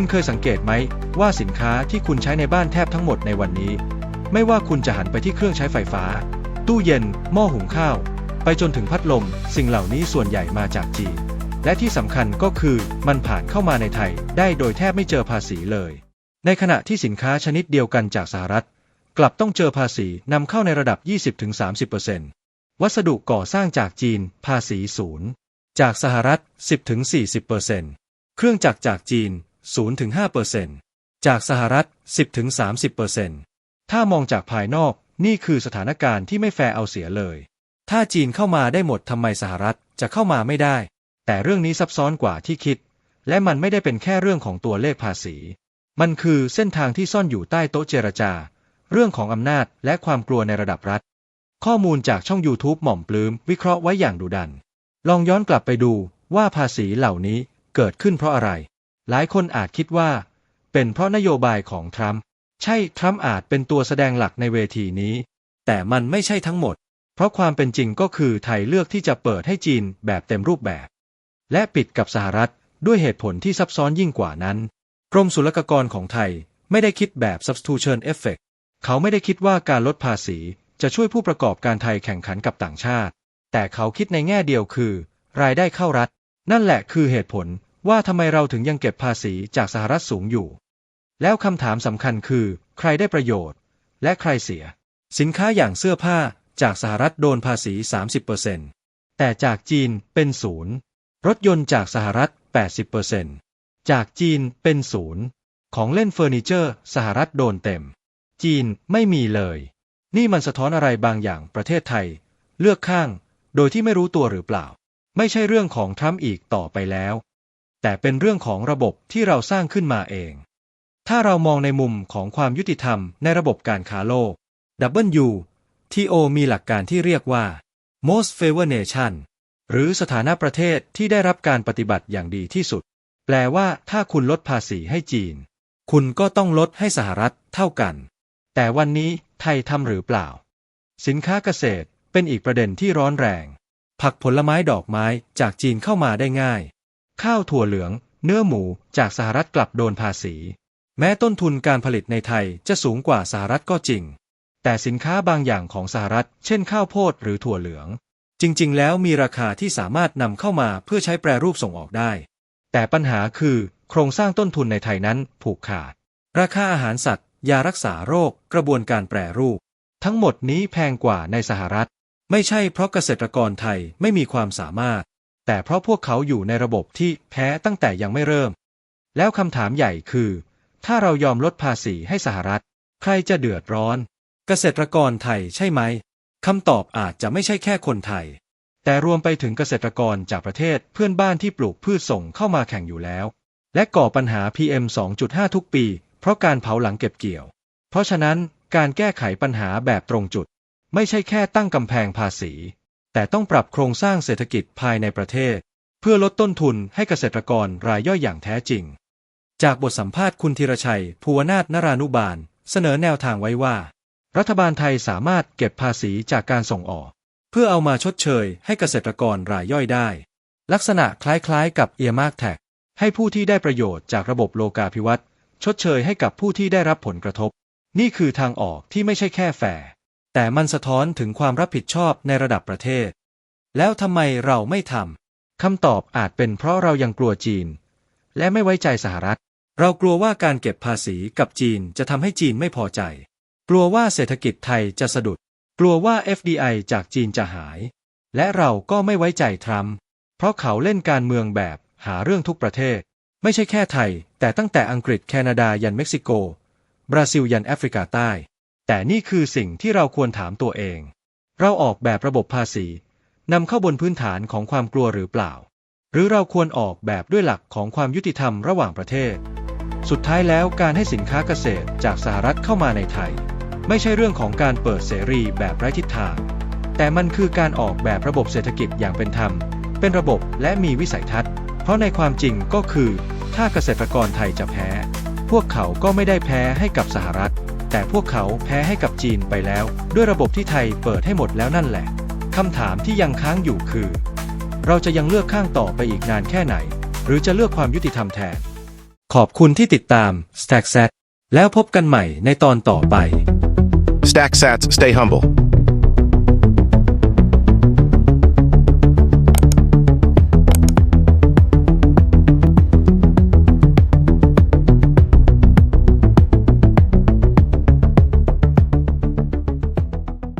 คุณเคยสังเกตไหมว่าสินค้าที่คุณใช้ในบ้านแทบทั้งหมดในวันนี้ ไม่ว่าคุณจะหันไปที่เครื่องใช้ไฟฟ้า ตู้เย็น หม้อหุงข้าว ไปจนถึงพัดลม สิ่งเหล่านี้ส่วนใหญ่มาจากจีนและที่สำคัญก็คือมันผ่านเข้ามาในไทยได้โดยแทบไม่เจอภาษีเลย ในขณะที่สินค้าชนิดเดียวกันจากสหรัฐ กลับต้องเจอภาษีนำเข้าในระดับ 20-30%วัสดุก่อสร้างจากจีน ภาษีศูนย์จากสหรัฐ 10-40%เครื่องจักรจากจีน 0-5%จากสหรัฐ 10-30%ถ้ามองจากภายนอกนี่คือสถานการณ์ที่ไม่แฟร์เอาเสียเลย ถ้าจีนเข้ามาได้หมดทำไมสหรัฐจะเข้ามาไม่ได้ แต่เรื่องนี้ซับซ้อนกว่าที่คิด และมันไม่ได้เป็นแค่เรื่องของตัวเลขภาษี มันคือเส้นทางที่ซ่อนอยู่ใต้โต๊ะเจรจา เรื่องของอำนาจและความกลัวในระดับรัฐ ข้อมูลจากช่อง YouTube หม่อมปลื้มวิเคราะห์ไว้อย่างดุดัน ลองย้อนกลับไปดูว่าภาษีเหล่านี้เกิดขึ้นเพราะอะไร หลายคนอาจคิดว่า เป็นเพราะนโยบายของทรัมป์ใช่ทรัมป์อาจเป็นตัวแสดงหลักในเวทีนี้ แต่มันไม่ใช่ทั้งหมด เพราะความเป็นจริงก็คือไทยเลือกที่จะเปิดให้จีนแบบเต็มรูปแบบ และปิดกับสหรัฐด้วยเหตุผลที่ซับซ้อนยิ่งกว่านั้น กรมศุลกากรของไทยไม่ได้คิดแบบ substitution effect เขาไม่ได้คิดว่าการลดภาษีจะช่วยผู้ประกอบการไทยแข่งขันกับต่างชาติ แต่เขาคิดในแง่เดียวคือ รายได้เข้ารัฐ นั่นแหละคือเหตุผล ว่าทำไมเราถึงยังเก็บภาษีจากสหรัฐสูงอยู่ แล้วคำถามสำคัญคือ ใครได้ประโยชน์ และใครเสีย สินค้าอย่างเสื้อผ้าจากสหรัฐโดนภาษี 30%แต่จากจีนเป็นศูนย์รถยนต์จากสหรัฐ 80%จากจีนเป็นศูนย์ของเล่นเฟอร์นิเจอร์ สหรัฐโดนเต็ม จีนไม่มีเลย นี่มันสะท้อนอะไรบางอย่างประเทศไทย เลือกข้าง โดยที่ไม่รู้ตัวหรือเปล่า ไม่ใช่เรื่องของทรัมป์อีกต่อไปแล้ว แต่เป็นเรื่องของระบบที่เราสร้างขึ้นมาเอง ถ้าเรามองในมุมของความยุติธรรมในระบบการค้าโลก WTO มีหลักการที่เรียกว่า most favored nation หรือสถานะประเทศที่ได้รับการปฏิบัติอย่างดีที่สุด แปลว่าถ้าคุณลดภาษีให้จีน คุณก็ต้องลดให้สหรัฐเท่ากัน แต่วันนี้ไทยทำหรือเปล่า สินค้าเกษตรเป็นอีกประเด็นที่ร้อนแรง ผักผลไม้ดอกไม้จากจีนเข้ามาได้ง่าย ข้าวถั่วเหลือง เนื้อหมูจากสหรัฐกลับโดนภาษี แม้ต้นทุนการผลิตในไทยจะสูงกว่าสหรัฐก็จริง แต่สินค้าบางอย่างของสหรัฐ เช่นข้าวโพดหรือถั่วเหลือง จริง ๆ แล้วมีราคาที่สามารถนำเข้ามาเพื่อใช้แปรรูปส่งออกได้ แต่ปัญหาคือ โครงสร้างต้นทุนในไทยนั้นผูกขาด ราคาอาหารสัตว์ ยารักษาโรค กระบวนการแปรรูป ทั้งหมดนี้แพงกว่าในสหรัฐ ไม่ใช่เพราะเกษตรกรไทยไม่มีความสามารถ แต่เพราะพวกเขาอยู่ในระบบที่แพ้ตั้งแต่ยังไม่เริ่ม แล้วคำถามใหญ่คือ ถ้าเรายอมลดภาษีให้สหรัฐ ใครจะเดือดร้อน เกษตรกรไทยใช่ไหมคำตอบอาจจะไม่ใช่แค่คนไทย แต่รวมไปถึงเกษตรกรจากประเทศเพื่อนบ้านที่ปลูกพืชส่งเข้ามาแข่งอยู่แล้ว และก่อปัญหา PM 2.5 ทุกปี เพราะการเผาหลังเก็บเกี่ยว เพราะฉะนั้นการแก้ไขปัญหาแบบตรงจุด ไม่ใช่แค่ตั้งกำแพงภาษี แต่ต้องปรับโครงสร้างเศรษฐกิจภายในประเทศ เพื่อลดต้นทุนให้เกษตรกรรายย่อยอย่างแท้จริง จากบทสัมภาษณ์คุณธีรชัย ภูวนาถนรานุบาล เสนอแนวทางไว้ว่า รัฐบาลไทยสามารถเก็บภาษีจากการส่งออก เพื่อเอามาชดเชยให้เกษตรกรรายย่อยได้ ลักษณะคล้ายๆ กับเอียมากแท็กให้ผู้ที่ได้ประโยชน์จากระบบโลกาภิวัตน์ชดเชยให้กับผู้ที่ได้รับผลกระทบ นี่คือทางออกที่ไม่ใช่แค่แฟร์ แต่มันสะท้อนถึงความรับผิดชอบในระดับประเทศ แล้วทำไมเราไม่ทำคำตอบอาจเป็นเพราะเรายังกลัวจีน และไม่ไว้ใจสหรัฐ เรากลัวว่าการเก็บภาษีกับจีนจะทำให้จีนไม่พอใจ กลัวว่าเศรษฐกิจไทยจะสะดุด กลัวว่า FDI จากจีนจะหาย และเราก็ไม่ไว้ใจทรัมป์เพราะเขาเล่นการเมืองแบบหาเรื่องทุกประเทศ ไม่ใช่แค่ไทย แต่ตั้งแต่อังกฤษแคนาดายันเม็กซิโก บราซิลยันแอฟริกาใต้ แต่นี่คือสิ่งที่เราควรถามตัวเอง เราออกแบบระบบภาษีนำเข้าบนพื้นฐานของความกลัวหรือเปล่า หรือเราควรออกแบบด้วยหลักของความยุติธรรมระหว่างประเทศ สุดท้ายแล้วการให้สินค้าเกษตรจากสหรัฐเข้ามาในไทย ไม่ใช่เรื่องของการเปิดเสรีแบบไร้ทิศทาง แต่มันคือการออกแบบระบบเศรษฐกิจอย่างเป็นธรรม เป็นระบบและมีวิสัยทัศน์ เพราะในความจริงก็คือ ถ้าเกษตรกรไทยจะแพ้ พวกเขาก็ไม่ได้แพ้ให้กับสหรัฐ แต่พวกเขาแพ้ให้กับจีนไปแล้ว ด้วยระบบที่ไทยเปิดให้หมดแล้วนั่นแหละคำถามที่ยังค้างอยู่คือ เราจะยังเลือกข้างต่อไปอีกนานแค่ไหน หรือจะเลือกความยุติธรรมแทน ขอบคุณที่ติดตาม Stack Set แล้วพบกันใหม่ในตอนต่อไป Stack sats, stay humble.